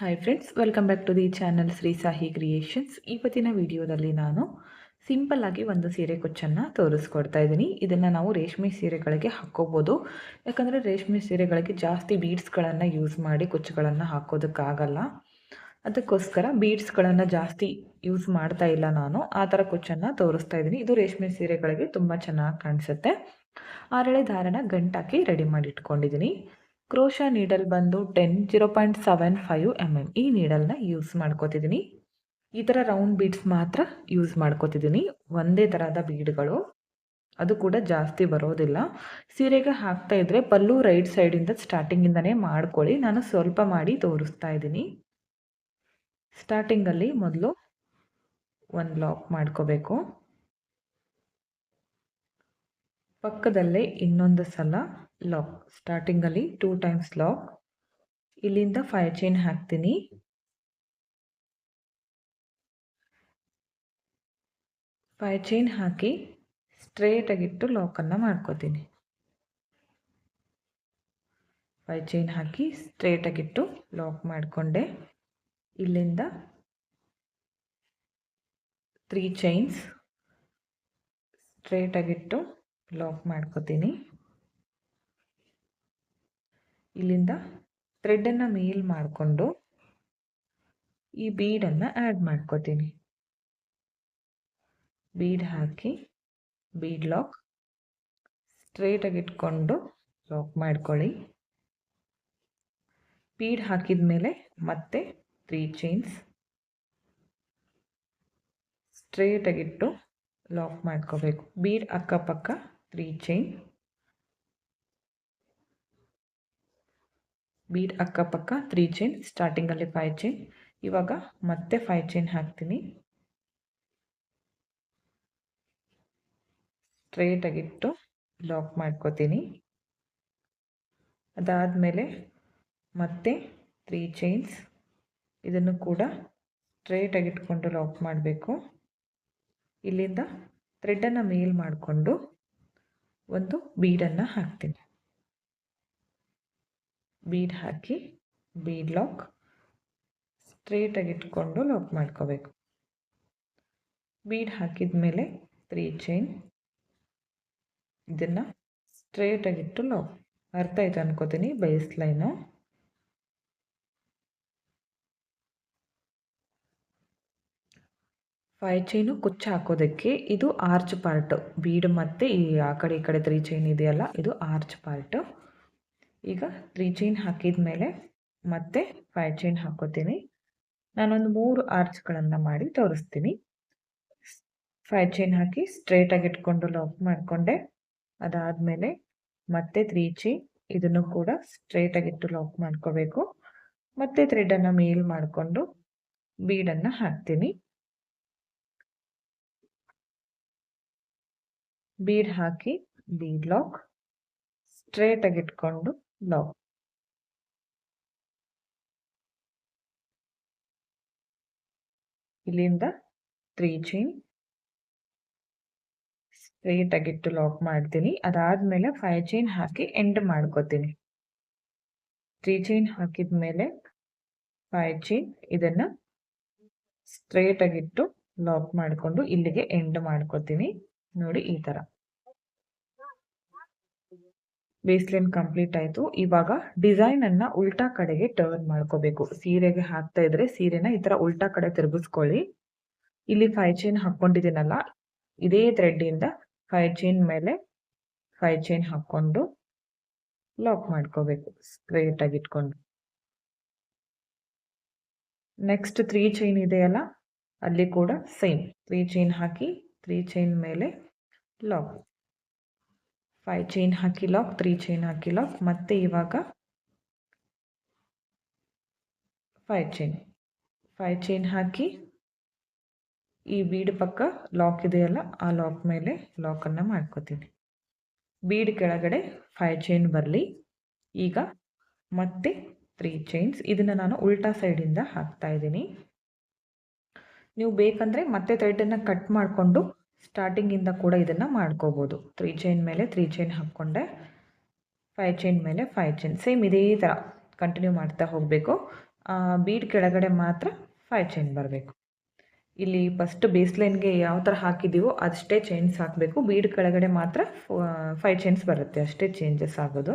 Hi friends welcome back to the channel Shri Sahi creations ಇವತ್ತಿನ ವಿಡಿಯೋದಲ್ಲಿ ನಾನು simple ಆಗಿ ಒಂದು ಸೀರೆ ಕುಚ್ಚನ್ನು ತೋರಿಸ್ಕೊಡ್ತಾ ಇದ್ದೀನಿ. ಇದನ್ನು ನಾವು ರೇಷ್ಮೆ ಸೀರೆಗಳಿಗೆ ಹಾಕ್ಕೋಬೋದು. ಯಾಕಂದರೆ ರೇಷ್ಮೆ ಸೀರೆಗಳಿಗೆ ಜಾಸ್ತಿ ಬೀಡ್ಸ್ಗಳನ್ನು ಯೂಸ್ ಮಾಡಿ ಕುಚ್ಚುಗಳನ್ನು ಹಾಕೋದಕ್ಕಾಗಲ್ಲ. ಅದಕ್ಕೋಸ್ಕರ ಬೀಡ್ಸ್ಗಳನ್ನು ಜಾಸ್ತಿ ಯೂಸ್ ಮಾಡ್ತಾ ಇಲ್ಲ ನಾನು. ಆ ಥರ ಕುಚ್ಚನ್ನು ತೋರಿಸ್ತಾ ಇದ್ದೀನಿ. ಇದು ರೇಷ್ಮೆ ಸೀರೆಗಳಿಗೆ ತುಂಬ ಚೆನ್ನಾಗಿ ಕಾಣಿಸುತ್ತೆ. ಆರಳೆ ದಾರನ ಗಂಟಾಕಿ ರೆಡಿ ಮಾಡಿ ಇಟ್ಕೊಂಡಿದ್ದೀನಿ ಕ್ರೋಶ ನೀಡಲ್ ಬಂದು ten zero point seven five M M ಈ ನೀಡಲ್ನ ಯೂಸ್ ಮಾಡ್ಕೋತಿದ್ದೀನಿ ಈ ಥರ ರೌಂಡ್ ಬೀಡ್ಸ್ ಮಾತ್ರ ಯೂಸ್ ಮಾಡ್ಕೋತಿದ್ದೀನಿ ಒಂದೇ ಥರದ ಬೀಡ್ಗಳು ಅದು ಕೂಡ ಜಾಸ್ತಿ ಬರೋದಿಲ್ಲ. ಸೀರೆಗೆ ಹಾಕ್ತಾ ಇದ್ದರೆ ಪಲ್ಲು ರೈಟ್ ಸೈಡಿಂದ ಸ್ಟಾರ್ಟಿಂಗಿಂದನೇ ಮಾಡ್ಕೊಳ್ಳಿ. ನಾನು ಸ್ವಲ್ಪ ಮಾಡಿ ತೋರಿಸ್ತಾ ಇದ್ದೀನಿ. ಸ್ಟಾರ್ಟಿಂಗಲ್ಲಿ ಮೊದಲು ಒಂದು ಲಾಕ್ ಮಾಡ್ಕೋಬೇಕು. ಪಕ್ಕದಲ್ಲೇ ಇನ್ನೊಂದು ಸಲ ಲಾಕ್ ಸ್ಟಾರ್ಟಿಂಗಲ್ಲಿ ಟೂ ಟೈಮ್ಸ್ ಲಾಕ್ ಇಲ್ಲಿಂದ ಫೈವ್ ಚೈನ್ ಹಾಕ್ತೀನಿ. ಫೈವ್ ಚೈನ್ ಹಾಕಿ ಸ್ಟ್ರೇಟಾಗಿಟ್ಟು ಲಾಕನ್ನು ಮಾಡ್ಕೋತೀನಿ. ಫೈವ್ ಚೈನ್ ಹಾಕಿ ಸ್ಟ್ರೇಟಾಗಿಟ್ಟು ಲಾಕ್ ಮಾಡಿಕೊಂಡೆ. ಇಲ್ಲಿಂದ ತ್ರೀ ಚೈನ್ಸ್ ಸ್ಟ್ರೇಟಾಗಿಟ್ಟು ಲಾಕ್ ಮಾಡ್ಕೋತೀನಿ. ಇಲ್ಲಿಂದ ಥ್ರೆಡ್ಡನ್ನು ಮೇಲ್ ಮಾಡಿಕೊಂಡು ಈ ಬೀಡನ್ನು ಆ್ಯಡ್ ಮಾಡ್ಕೋತೀನಿ. ಬೀಡ್ ಹಾಕಿ ಬೀಡ್ ಲಾಕ್ ಸ್ಟ್ರೇಟಾಗಿ ಇಟ್ಕೊಂಡು ಲಾಕ್ ಮಾಡ್ಕೊಳ್ಳಿ. ಬೀಡ್ ಹಾಕಿದ ಮೇಲೆ ಮತ್ತೆ ತ್ರೀ ಚೈನ್ಸ್ ಸ್ಟ್ರೇಟಾಗಿಟ್ಟು ಲಾಕ್ ಮಾಡ್ಕೋಬೇಕು. ಬೀಡ್ ಅಕ್ಕಪಕ್ಕ ತ್ರೀ ಚೈನ್ ಬೀಡ್ ಅಕ್ಕಪಕ್ಕ ತ್ರೀ ಚೈನ್ ಸ್ಟಾರ್ಟಿಂಗಲ್ಲಿ ಫೈವ್ ಚೈನ್ ಇವಾಗ ಮತ್ತೆ ಫೈವ್ ಚೈನ್ ಹಾಕ್ತೀನಿ. ಸ್ಟ್ರೇಟಾಗಿಟ್ಟು ಲಾಕ್ ಮಾಡ್ಕೋತೀನಿ. ಅದಾದಮೇಲೆ ಮತ್ತೆ ತ್ರೀ ಚೈನ್ಸ್ ಇದನ್ನು ಕೂಡ ಸ್ಟ್ರೇಟಾಗಿಟ್ಕೊಂಡು ಲಾಕ್ ಮಾಡಬೇಕು. ಇಲ್ಲಿಂದ ಥ್ರೆಡ್ಡನ್ನು ಮೇಲ್ ಮಾಡಿಕೊಂಡು ಒಂದು ಬೀಡನ್ನು ಹಾಕ್ತೀನಿ. ಬೀಡ್ ಹಾಕಿ, ಬೀಡ್ ಲಾಕ್ ಸ್ಟ್ರೇಟಾಗಿ ಇಟ್ಕೊಂಡು ಲಾಕ್ ಮಾಡ್ಕೋಬೇಕು. ಬೀಡ್ ಹಾಕಿದ ಮೇಲೆ ತ್ರೀ ಚೈನ್ ಇದನ್ನು ಸ್ಟ್ರೇಟಾಗಿಟ್ಟು ಲಾಕ್ ಅರ್ಥ ಆಯ್ತು ಅನ್ಕೋತೀನಿ ಬೈಸ್ ಲೈನು ಫೈ ಚೈನು ಕುಚ್ಚ ಹಾಕೋದಕ್ಕೆ ಇದು ಆರ್ಚ್ ಪಾರ್ಟ್ ಬೀಡ್ ಮತ್ತು ಈ ಆ ಕಡೆ ಈ ಕಡೆ ತ್ರೀ ಚೈನ್ ಇದೆಯಲ್ಲ, ಇದು ಆರ್ಚ್ ಪಾರ್ಟು ಈಗ ತ್ರೀ ಚೈನ್ ಹಾಕಿದ ಮೇಲೆ ಮತ್ತೆ ಫೈವ್ ಚೈನ್ ಹಾಕೋತೀನಿ. ನಾನೊಂದು ಮೂರು ಆರ್ಚ್ಗಳನ್ನು ಮಾಡಿ ತೋರಿಸ್ತೀನಿ. ಫೈವ್ ಚೈನ್ ಹಾಕಿ ಸ್ಟ್ರೇಟಾಗಿ ಇಟ್ಕೊಂಡು ಲಾಕ್ ಮಾಡಿಕೊಂಡೆ. ಅದಾದಮೇಲೆ ಮತ್ತೆ ತ್ರೀ ಚೈನ್ ಇದನ್ನು ಕೂಡ ಸ್ಟ್ರೇಟಾಗಿಟ್ಟು ಲಾಕ್ ಮಾಡ್ಕೋಬೇಕು. ಮತ್ತೆ ಥ್ರೆಡನ್ನು ಮೇಲ್ ಮಾಡಿಕೊಂಡು ಬೀಡನ್ನು ಹಾಕ್ತೀನಿ. ಬೀಡ್ ಹಾಕಿ, ಬೀಡ್ ಲಾಕ್ ಸ್ಟ್ರೇಟಾಗಿ ಇಟ್ಕೊಂಡು ಲಾಕ್ ಇಲ್ಲಿಂದ ತ್ರೀ ಚೈನ್ ಸ್ಟ್ರೇಟ್ ಆಗಿಟ್ಟು ಲಾಕ್ ಮಾಡ್ತೀನಿ. ಅದಾದ್ಮೇಲೆ ಫೈವ್ ಚೈನ್ ಹಾಕಿ ಎಂಡ್ ಮಾಡ್ಕೋತೀನಿ. ತ್ರೀ ಚೈನ್ ಹಾಕಿದ ಮೇಲೆ ಫೈವ್ ಚೈನ್ ಇದನ್ನ ಸ್ಟ್ರೇಟ್ ಆಗಿಟ್ಟು ಲಾಕ್ ಮಾಡಿಕೊಂಡು ಇಲ್ಲಿಗೆ ಎಂಡ್ ಮಾಡ್ಕೋತೀನಿ. ನೋಡಿ ಈ ತರ. ಬೇಸ್ಲೈನ್ ಕಂಪ್ಲೀಟ್ ಆಯಿತು. ಇವಾಗ ಡಿಸೈನನ್ನು ಉಲ್ಟಾ ಕಡೆಗೆ ಟರ್ನ್ ಮಾಡ್ಕೋಬೇಕು. ಸೀರೆಗೆ ಹಾಕ್ತಾ ಇದ್ರೆ ಸೀರೆನ ಈ ತರ ಉಲ್ಟಾ ಕಡೆ ತಿರುಗಿಸ್ಕೊಳ್ಳಿ. ಇಲ್ಲಿ ಫೈವ್ ಚೈನ್ ಹಾಕೊಂಡಿದ್ದೀನಲ್ಲ ಇದೇ ಥ್ರೆಡ್ ಇಂದ ಫೈವ್ ಚೈನ್ ಮೇಲೆ ಫೈವ್ ಚೈನ್ ಹಾಕ್ಕೊಂಡು ಲಾಕ್ ಮಾಡ್ಕೋಬೇಕು ಸ್ಟ್ರೇಟಾಗಿ ಇಟ್ಕೊಂಡು. ನೆಕ್ಸ್ಟ್ ತ್ರೀ ಚೈನ್ ಇದೆಯಲ್ಲ, ಅಲ್ಲಿ ಕೂಡ ಸೇಮ್ ತ್ರೀ ಚೈನ್ ಹಾಕಿ ತ್ರೀ ಚೈನ್ ಮೇಲೆ ಲಾಕ್ ಫೈವ್ ಚೈನ್ ಹಾಕಿ ಲಾಕ್ ತ್ರೀ ಚೈನ್ ಹಾಕಿ ಲಾಕ್ ಮತ್ತೆ ಇವಾಗ ಫೈವ್ ಚೈನ್ ಫೈವ್ ಚೈನ್ ಹಾಕಿ ಈ ಬೀಡ್ ಪಕ್ಕ ಲಾಕ್ ಇದೆಯಲ್ಲ, ಆ ಲಾಕ್ ಮೇಲೆ ಲಾಕನ್ನು ಮಾಡ್ಕೋತೀನಿ. ಬೀಡ್ ಕೆಳಗಡೆ ಫೈವ್ ಚೈನ್ ಬರಲಿ. ಈಗ ಮತ್ತೆ ತ್ರೀ ಚೈನ್ಸ್ ಇದನ್ನು ನಾನು ಉಲ್ಟಾ ಸೈಡಿಂದ ಹಾಕ್ತಾ ಇದ್ದೀನಿ. ನೀವು ಬೇಕಂದರೆ ಮತ್ತೆ ಥ್ರೆಡನ್ನು ಕಟ್ ಮಾಡಿಕೊಂಡು ಸ್ಟಾರ್ಟಿಂಗಿಂದ ಕೂಡ ಇದನ್ನು ಮಾಡ್ಕೋಬೋದು. ತ್ರೀ ಚೈನ್ ಮೇಲೆ ತ್ರೀ ಚೈನ್ ಹಾಕ್ಕೊಂಡೆ ಫೈವ್ ಚೈನ್ ಮೇಲೆ ಫೈವ್ ಚೈನ್ ಸೇಮ್ ಇದೇ ಥರ ಕಂಟಿನ್ಯೂ ಮಾಡ್ತಾ ಹೋಗಬೇಕು. ಬೀಡ್ ಕೆಳಗಡೆ ಮಾತ್ರ ಫೈವ್ ಚೈನ್ ಬರಬೇಕು. ಇಲ್ಲಿ ಫಸ್ಟ್ ಬೇಸ್ ಲೈನ್ಗೆ ಯಾವ ಥರ ಹಾಕಿದ್ದೀವೋ ಅಷ್ಟೇ ಚೈನ್ಸ್ ಹಾಕಬೇಕು. ಬೀಡ್ ಕೆಳಗಡೆ ಮಾತ್ರ ಫೈವ್ ಚೈನ್ಸ್ ಬರುತ್ತೆ. ಅಷ್ಟೇ ಚೇಂಜಸ್ ಆಗೋದು.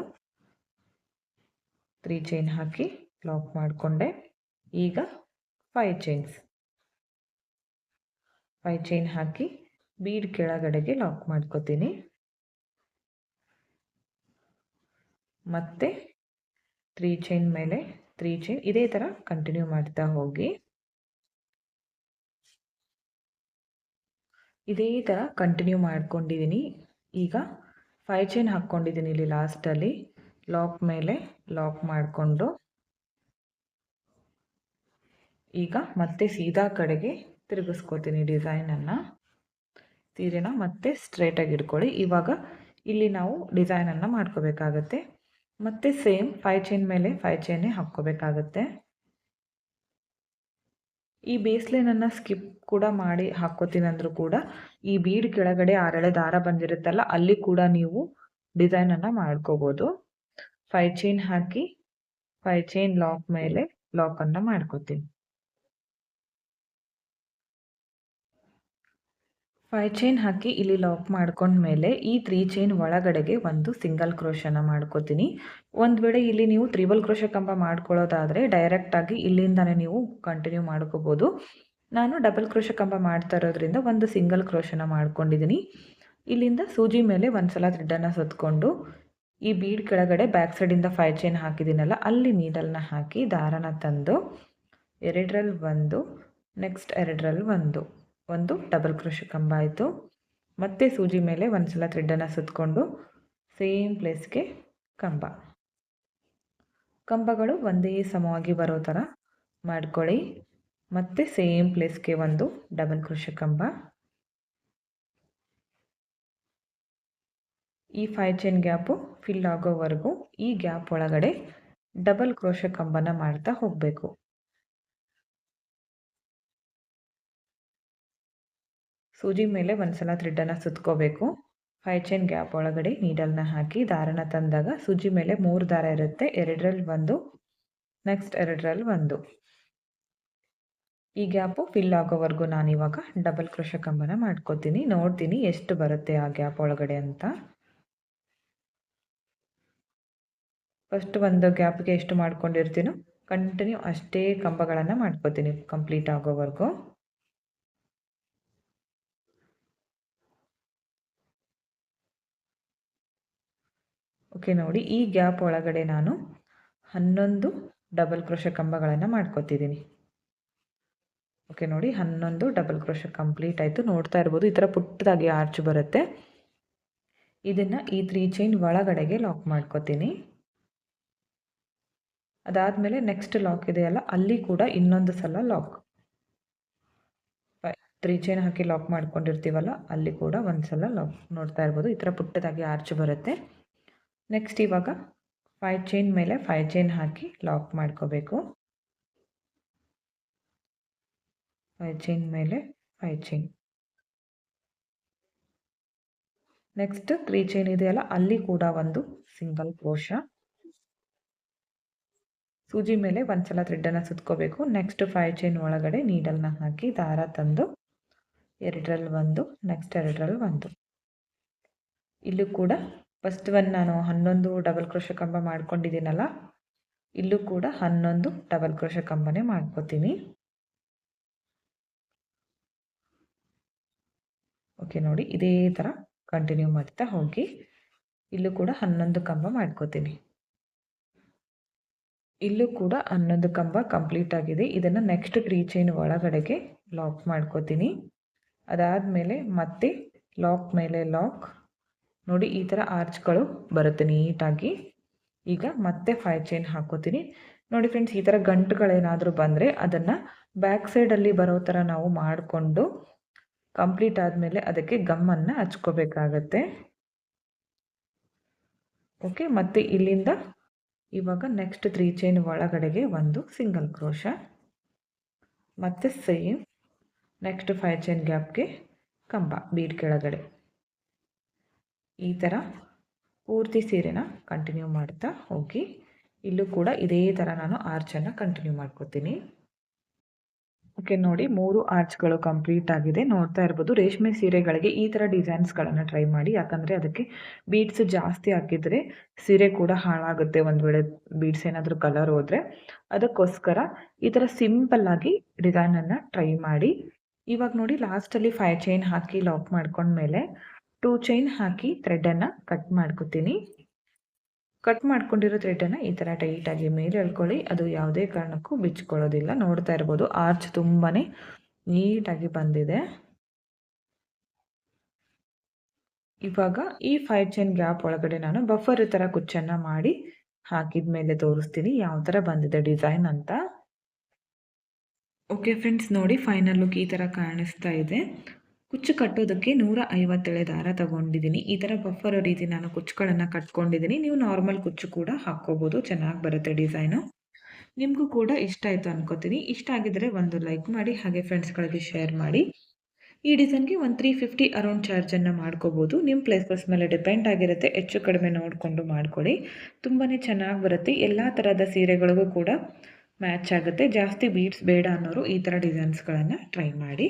ತ್ರೀ ಚೈನ್ ಹಾಕಿ ಲಾಕ್ ಮಾಡಿಕೊಂಡೆ. ಈಗ ಫೈವ್ ಚೈನ್ಸ್ ಫೈವ್ ಚೈನ್ ಹಾಕಿ ಬೀಡ್ ಕೆಳಗಡೆಗೆ ಲಾಕ್ ಮಾಡ್ಕೋತೀನಿ. ಮತ್ತೆ ತ್ರೀ ಚೈನ್ ಮೇಲೆ ತ್ರೀ ಚೈನ್ ಇದೇ ಥರ ಕಂಟಿನ್ಯೂ ಮಾಡ್ತಾ ಹೋಗಿ. ಇದೇ ಥರ ಕಂಟಿನ್ಯೂ ಮಾಡ್ಕೊಂಡಿದ್ದೀನಿ ಈಗ ಫೈ ಚೈನ್ ಹಾಕ್ಕೊಂಡಿದ್ದೀನಿ ಇಲ್ಲಿ ಲಾಸ್ಟಲ್ಲಿ ಲಾಕ್ ಮೇಲೆ ಲಾಕ್ ಮಾಡಿಕೊಂಡು. ಈಗ ಮತ್ತೆ ಸೀದಾ ಕಡೆಗೆ ತಿರುಗಿಸ್ಕೋತೀನಿ ಡಿಸೈನನ್ನು ಸೀರೆನ ಮತ್ತೆ ಸ್ಟ್ರೇಟಾಗಿ ಇಟ್ಕೊಳ್ಳಿ. ಇವಾಗ ಇಲ್ಲಿ ನಾವು ಡಿಸೈನನ್ನು ಮಾಡ್ಕೋಬೇಕಾಗತ್ತೆ. ಮತ್ತು ಸೇಮ್ ಫೈ ಚೈನ್ ಮೇಲೆ ಫೈ ಚೈನೇ ಹಾಕ್ಕೋಬೇಕಾಗತ್ತೆ. ಈ ಬೇಸ್ಲೈನನ್ನು ಸ್ಕಿಪ್ ಕೂಡ ಮಾಡಿ ಹಾಕ್ಕೋತೀನಿ ಅಂದರೂ ಕೂಡ ಈ ಬೀಡ್ ಕೆಳಗಡೆ ಆರಳೆ ದಾರ ಬಂದಿರುತ್ತಲ್ಲ, ಅಲ್ಲಿ ಕೂಡ ನೀವು ಡಿಸೈನನ್ನು ಮಾಡ್ಕೋಬೋದು. ಫೈ ಚೈನ್ ಹಾಕಿ ಫೈ ಚೈನ್ ಲಾಕ್ ಮೇಲೆ ಲಾಕನ್ನು ಮಾಡ್ಕೋತೀನಿ. ಫೈ ಚೈನ್ ಹಾಕಿ ಇಲ್ಲಿ ಲಾಕ್ ಮಾಡ್ಕೊಂಡ್ಮೇಲೆ ಈ ತ್ರೀ ಚೈನ್ ಒಳಗಡೆಗೆ ಒಂದು ಸಿಂಗಲ್ ಕ್ರೋಶನ ಮಾಡ್ಕೋತೀನಿ. ಒಂದು ವೇಳೆ ಇಲ್ಲಿ ನೀವು ತ್ರಿಬಲ್ ಕ್ರೋಶ ಕಂಬ ಮಾಡ್ಕೊಳ್ಳೋದಾದರೆ ಡೈರೆಕ್ಟಾಗಿ ಇಲ್ಲಿಂದನೇ ನೀವು ಕಂಟಿನ್ಯೂ ಮಾಡ್ಕೋಬೋದು. ನಾನು ಡಬಲ್ ಕ್ರೋಶ ಕಂಬ ಮಾಡ್ತಾ ಇರೋದ್ರಿಂದ ಒಂದು ಸಿಂಗಲ್ ಕ್ರೋಶನ ಮಾಡ್ಕೊಂಡಿದ್ದೀನಿ ಇಲ್ಲಿಂದ ಸೂಜಿ ಮೇಲೆ ಒಂದು ಸಲ ಥ್ರೆಡ್ಡನ್ನು ಸುತ್ತಕೊಂಡು ಈ ಬೀಡ್ ಕೆಳಗಡೆ ಬ್ಯಾಕ್ ಸೈಡಿಂದ ಫೈ ಚೈನ್ ಹಾಕಿದ್ದೀನಲ್ಲ ಅಲ್ಲಿ ನೀಡಲ್ನ ಹಾಕಿ ದಾರನ ತಂದು ಎರಡರಲ್ಲಿ ಒಂದು ನೆಕ್ಸ್ಟ್ ಎರಡರಲ್ಲಿ ಒಂದು. ಒಂದು ಡಬಲ್ ಕ್ರೋಶ ಕಂಬ ಆಯಿತು. ಮತ್ತೆ ಸೂಜಿ ಮೇಲೆ ಒಂದು ಸಲ ಥ್ರೆಡ್ಡನ್ನು ಸುತ್ತಕೊಂಡು ಸೇಮ್ ಪ್ಲೇಸ್ಗೆ ಕಂಬ. ಕಂಬಗಳು ಒಂದೇ ಸಮವಾಗಿ ಬರೋ ಥರ ಮಾಡ್ಕೊಳ್ಳಿ. ಮತ್ತೆ ಸೇಮ್ ಪ್ಲೇಸ್ಗೆ ಒಂದು ಡಬಲ್ ಕ್ರೋಶ ಕಂಬ. ಈ ಫೈವ್ ಚೈನ್ ಗ್ಯಾಪು ಫಿಲ್ ಆಗೋವರೆಗೂ ಈ ಗ್ಯಾಪ್ ಒಳಗಡೆ ಡಬಲ್ ಕ್ರೋಶ ಕಂಬನ ಮಾಡ್ತಾ ಹೋಗಬೇಕು. ಸೂಜಿ ಮೇಲೆ ಒಂದು ಸಲ ಥ್ರೆಡ್ಡನ್ನು ಸುತ್ಕೋಬೇಕು. ಫೈ ಚೈನ್ ಗ್ಯಾಪ್ ಒಳಗಡೆ ನೀಡಲ್ನ ಹಾಕಿ ದಾರನ ತಂದಾಗ ಸೂಜಿ ಮೇಲೆ ಮೂರು ದಾರ ಇರುತ್ತೆ. ಎರಡರಲ್ಲಿ ಒಂದು, ನೆಕ್ಸ್ಟ್ ಎರಡರಲ್ಲಿ ಒಂದು. ಈ ಗ್ಯಾಪು ಫಿಲ್ ಆಗೋವರೆಗೂ ನಾನು ಇವಾಗ ಡಬಲ್ ಕ್ರೋಶ ಕಂಬನ ಮಾಡ್ಕೋತೀನಿ. ನೋಡ್ತೀನಿ ಎಷ್ಟು ಬರುತ್ತೆ ಆ ಗ್ಯಾಪ್ ಒಳಗಡೆ ಅಂತ. ಫಸ್ಟ್ ಒಂದು ಗ್ಯಾಪ್ಗೆ ಎಷ್ಟು ಮಾಡ್ಕೊಂಡಿರ್ತೀನೋ, ಕಂಟಿನ್ಯೂ ಅಷ್ಟೇ ಕಂಬಗಳನ್ನು ಮಾಡ್ಕೋತೀನಿ ಕಂಪ್ಲೀಟ್ ಆಗೋವರೆಗೂ. ಓಕೆ ನೋಡಿ, ಈ ಗ್ಯಾಪ್ ಒಳಗಡೆ ನಾನು ಹನ್ನೊಂದು ಡಬಲ್ ಕ್ರೋಶ ಕಂಬಗಳನ್ನು ಮಾಡ್ಕೊತಿದ್ದೀನಿ ಓಕೆ ನೋಡಿ, ಹನ್ನೊಂದು ಡಬಲ್ ಕ್ರೋಶ ಕಂಪ್ಲೀಟ್ ಆಯಿತು. ನೋಡ್ತಾ ಇರ್ಬೋದು, ಈ ಥರ ಪುಟ್ಟದಾಗಿ ಆರ್ಚ್ ಬರುತ್ತೆ. ಇದನ್ನು ಈ ತ್ರೀ ಚೈನ್ ಒಳಗಡೆಗೆ ಲಾಕ್ ಮಾಡ್ಕೋತೀನಿ. ಅದಾದಮೇಲೆ ನೆಕ್ಸ್ಟ್ ಲಾಕ್ ಇದೆಯಲ್ಲ, ಅಲ್ಲಿ ಕೂಡ ಇನ್ನೊಂದು ಸಲ ಲಾಕ್ ತ್ರೀ ಚೈನ್ ಹಾಕಿ ಲಾಕ್ ಮಾಡ್ಕೊಂಡಿರ್ತೀವಲ್ಲ, ಅಲ್ಲಿ ಕೂಡ ಒಂದು ಸಲ ಲಾಕ್ ನೋಡ್ತಾ ಇರ್ಬೋದು, ಈ ಥರ ಪುಟ್ಟದಾಗಿ ಆರ್ಚ್ ಬರುತ್ತೆ. ನೆಕ್ಸ್ಟ್ ಇವಾಗ ಫೈವ್ ಚೈನ್ ಮೇಲೆ ಫೈ ಚೈನ್ ಹಾಕಿ ಲಾಕ್ ಮಾಡ್ಕೋಬೇಕು. ಫೈವ್ ಚೈನ್ ಮೇಲೆ five chain next three chain ಇದೆಯಲ್ಲ, ಅಲ್ಲಿ ಕೂಡ ಒಂದು ಸಿಂಗಲ್ ಕ್ರೋಶ ಸೂಜಿ ಮೇಲೆ ಒಂದ್ಸಲ ಥ್ರೆಡ್ಡನ್ನು ಸುತ್ಕೋಬೇಕು. ನೆಕ್ಸ್ಟ್ ಫೈ ಚೈನ್ ಒಳಗಡೆ ನೀಡಲ್ನ ಹಾಕಿ ದಾರ ತಂದು, ಎರಡರಲ್ಲಿ ಒಂದು ನೆಕ್ಸ್ಟ್ ಎರಡರಲ್ಲಿ ಒಂದು. ಇಲ್ಲೂ ಕೂಡ ಫಸ್ಟ್ ಒನ್ ನಾನು ಹನ್ನೊಂದು ಡಬಲ್ ಕ್ರೋಶ ಕಂಬ ಮಾಡ್ಕೊಂಡಿದ್ದೀನಲ್ಲ, ಇಲ್ಲೂ ಕೂಡ ಹನ್ನೊಂದು ಡಬಲ್ ಕ್ರೋಶ ಕಂಬನೇ ಮಾಡ್ಕೋತೀನಿ. ಓಕೆ ನೋಡಿ ಇದೇ ಥರ ಕಂಟಿನ್ಯೂ ಮಾಡ್ತಾ ಹೋಗಿ, ಇಲ್ಲೂ ಕೂಡ ಹನ್ನೊಂದು ಕಂಬ ಮಾಡ್ಕೋತೀನಿ. ಇಲ್ಲೂ ಕೂಡ ಹನ್ನೊಂದು ಕಂಬ ಕಂಪ್ಲೀಟ್ ಆಗಿದೆ. ಇದನ್ನು ನೆಕ್ಸ್ಟ್ ತ್ರೀ ಚೈನ್ ಒಳಗಡೆಗೆ ಲಾಕ್ ಮಾಡ್ಕೋತೀನಿ. ಅದಾದಮೇಲೆ ಮತ್ತೆ ಲಾಕ್ ಮೇಲೆ ಲಾಕ್ ನೋಡಿ ಈ ಥರ ಆರ್ಚ್ಗಳು ಬರುತ್ತೆ ನೀಟಾಗಿ. ಈಗ ಮತ್ತೆ ಫೈ ಚೈನ್ ಹಾಕೋತೀನಿ. ನೋಡಿ ಫ್ರೆಂಡ್ಸ್ ಈ ಥರ ಗಂಟುಗಳೇನಾದರೂ ಬಂದರೆ ಅದನ್ನು ಬ್ಯಾಕ್ ಸೈಡಲ್ಲಿ ಬರೋ ಥರ ನಾವು ಮಾಡಿಕೊಂಡು ಕಂಪ್ಲೀಟ್ ಆದಮೇಲೆ ಅದಕ್ಕೆ ಗಮ್ಮನ್ನು ಹಚ್ಕೋಬೇಕಾಗತ್ತೆ. ಓಕೆ ಮತ್ತು ಇಲ್ಲಿಂದ ಇವಾಗ ನೆಕ್ಸ್ಟ್ ತ್ರೀ ಚೈನ್ ಒಳಗಡೆಗೆ ಒಂದು ಸಿಂಗಲ್ ಕ್ರೋಶ ಮತ್ತು ಸೇಮ್ ನೆಕ್ಸ್ಟ್ ಫೈ ಚೈನ್ ಗ್ಯಾಪ್ಗೆ ಕಂಬ ಬೀಡ್ ಕೆಳಗಡೆ. ಈ ಥರ ಪೂರ್ತಿ ಸೀರೆನ ಕಂಟಿನ್ಯೂ ಮಾಡ್ತಾ ಹೋಗಿ. ಇಲ್ಲೂ ಕೂಡ ಇದೇ ಥರ ನಾನು ಆರ್ಚನ್ನು ಕಂಟಿನ್ಯೂ ಮಾಡ್ಕೊತೀನಿ. ಓಕೆ ನೋಡಿ ಮೂರು ಆರ್ಚ್ಗಳು ಕಂಪ್ಲೀಟ್ ಆಗಿದೆ. ನೋಡ್ತಾ ಇರ್ಬೋದು ರೇಷ್ಮೆ ಸೀರೆಗಳಿಗೆ ಈ ಥರ ಡಿಸೈನ್ಸ್ಗಳನ್ನು ಟ್ರೈ ಮಾಡಿ. ಯಾಕಂದರೆ ಅದಕ್ಕೆ ಬೀಡ್ಸ್ ಜಾಸ್ತಿ ಹಾಕಿದರೆ ಸೀರೆ ಕೂಡ ಹಾಳಾಗುತ್ತೆ ಒಂದು ವೇಳೆ ಬೀಡ್ಸ್ ಏನಾದರೂ ಕಲರ್ ಹೋದರೆ. ಅದಕ್ಕೋಸ್ಕರ ಈ ಥರ ಸಿಂಪಲ್ಲಾಗಿ ಡಿಸೈನನ್ನು ಟ್ರೈ ಮಾಡಿ. ಇವಾಗ ನೋಡಿ ಲಾಸ್ಟಲ್ಲಿ ಫೈವ್ ಚೈನ್ ಹಾಕಿ ಲಾಕ್ ಮಾಡ್ಕೊಂಡ್ಮೇಲೆ ಟೂ ಚೈನ್ ಹಾಕಿ ಥ್ರೆಡನ್ನು ಕಟ್ ಮಾಡ್ಕೊತೀನಿ. ಕಟ್ ಮಾಡ್ಕೊಂಡಿರೋ ಥ್ರೆಡನ್ನು ಈ ಥರ ಟೈಟಾಗಿ ಮೇಲೆ ಎಳ್ಕೊಳ್ಳಿ. ಅದು ಯಾವುದೇ ಕಾರಣಕ್ಕೂ ಬಿಚ್ಕೊಳ್ಳೋದಿಲ್ಲ. ನೋಡ್ತಾ ಇರ್ಬೋದು ಆರ್ಚ್ ತುಂಬಾ ನೀಟಾಗಿ ಬಂದಿದೆ. ಇವಾಗ ಈ ಫೈವ್ ಚೈನ್ ಗ್ಯಾಪ್ ಒಳಗಡೆ ನಾನು ಬಫರ್ ಥರ ಕುಚ್ಚನ್ನು ಮಾಡಿ ಹಾಕಿದ ಮೇಲೆ ತೋರಿಸ್ತೀನಿ. ಯಾವ ಥರ ಬಂದಿದೆ ಡಿಸೈನ್ ಅಂತ. ಓಕೆ ಫ್ರೆಂಡ್ಸ್ ನೋಡಿ ಫೈನಲ್ ಲುಕ್ ಈ ಥರ ಕಾಣಿಸ್ತಾ ಇದೆ. ಕುಚ್ಚು ಕಟ್ಟೋದಕ್ಕೆ ನೂರ ಐವತ್ತೇಳೆ ದಾರ ತಗೊಂಡಿದ್ದೀನಿ. ಈ ಥರ ಬಫರ್ ರೀತಿ ನಾನು ಕುಚ್ಚುಗಳನ್ನು ಕಟ್ಕೊಂಡಿದ್ದೀನಿ. ನೀವು ನಾರ್ಮಲ್ ಕುಚ್ಚು ಕೂಡ ಹಾಕ್ಕೋಬೋದು. ಚೆನ್ನಾಗಿ ಬರುತ್ತೆ ಡಿಸೈನು ನಿಮಗೂ ಕೂಡ ಇಷ್ಟ ಆಯಿತು ಅನ್ಕೋತೀನಿ. ಇಷ್ಟ ಆಗಿದ್ರೆ ಒಂದು ಲೈಕ್ ಮಾಡಿ, ಹಾಗೆ ಫ್ರೆಂಡ್ಸ್ಗಳಿಗೆ ಶೇರ್ ಮಾಡಿ. ಈ ಡಿಸೈನ್ಗೆ ಒಂದು ತ್ರೀ ಫಿಫ್ಟಿ ಅರೌಂಡ್ ಚಾರ್ಜನ್ನು ಮಾಡ್ಕೋಬೋದು. ನಿಮ್ಮ ಪ್ಲೇಸಸ್ ಮೇಲೆ ಡಿಪೆಂಡ್ ಆಗಿರುತ್ತೆ. ಹೆಚ್ಚು ಕಡಿಮೆ ನೋಡಿಕೊಂಡು ಮಾಡ್ಕೊಳ್ಳಿ. ತುಂಬಾ ಚೆನ್ನಾಗಿ ಬರುತ್ತೆ. ಎಲ್ಲ ಥರದ ಸೀರೆಗಳಿಗೂ ಕೂಡ ಮ್ಯಾಚ್ ಆಗುತ್ತೆ. ಜಾಸ್ತಿ ಬೀಡ್ಸ್ ಬೇಡ ಅನ್ನೋರು ಈ ಥರ ಡಿಸೈನ್ಸ್ಗಳನ್ನು ಟ್ರೈ ಮಾಡಿ.